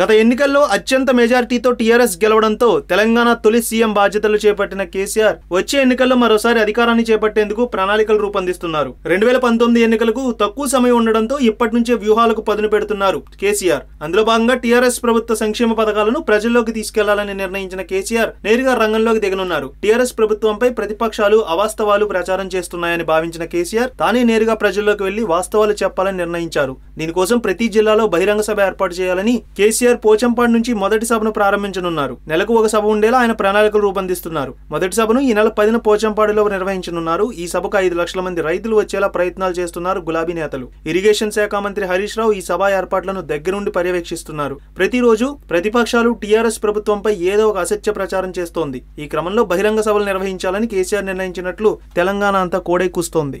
గత ఎన్నికల్లో అత్యంత మెజారిటీతో టీఆర్ఎస్ గెలవడంతో తెలంగాణ తొలి సీఎం బాధ్యతలు చేపట్టిన కేసీఆర్ వచ్చే ఎన్నికల్లో మరోసారి అధికారాన్ని చేపట్టేందుకు ప్రణాళికలు రూపొందిస్తున్నారు. రెండు వేల పంతొమ్మిది ఎన్నికలకు తక్కువ సమయం ఉండడంతో ఇప్పటి నుంచే వ్యూహాలకు పదును పెడుతున్నారు కేసీఆర్. అందులో భాగంగా టీఆర్ఎస్ ప్రభుత్వ సంక్షేమ పథకాలను ప్రజల్లోకి తీసుకెళ్ళాలని నిర్ణయించిన కేసీఆర్ నేరుగా రంగంలోకి దిగనున్నారు. టీఆర్ఎస్ ప్రభుత్వంపై ప్రతిపక్షాలు అవాస్తవాలు ప్రచారం చేస్తున్నాయని భావించిన కేసీఆర్ తానే నేరుగా ప్రజల్లోకి వెళ్ళి వాస్తవాలు చెప్పాలని నిర్ణయించారు. దీనికోసం ప్రతి జిల్లాలో బహిరంగ సభ ఏర్పాటు చేయాలని కేసీఆర్ పోచంపాడు నుంచి మొదటి సభను ప్రారంభించనున్నారు. నెలకు ఒక సభ ఉండేలా ఆయన ప్రణాళికలు రూపొందిస్తున్నారు. మొదటి సభను ఈ నెల పదిన పోచంపాడులో నిర్వహించనున్నారు. ఈ సభకు ఐదు లక్షల మంది రైతులు వచ్చేలా ప్రయత్నాలు చేస్తున్నారు గులాబీ నేతలు. ఇరిగేషన్ శాఖ మంత్రి హరీష్ రావు ఈ సభ ఏర్పాట్లను దగ్గరుండి పర్యవేక్షిస్తున్నారు. ప్రతిరోజు ప్రతిపక్షాలు టీఆర్ఎస్ ప్రభుత్వంపై ఏదో ఒక అసత్య ప్రచారం చేస్తోంది. ఈ క్రమంలో బహిరంగ సభలు నిర్వహించాలని కేసీఆర్ నిర్ణయించినట్లు తెలంగాణ అంతా కోడైకూస్తోంది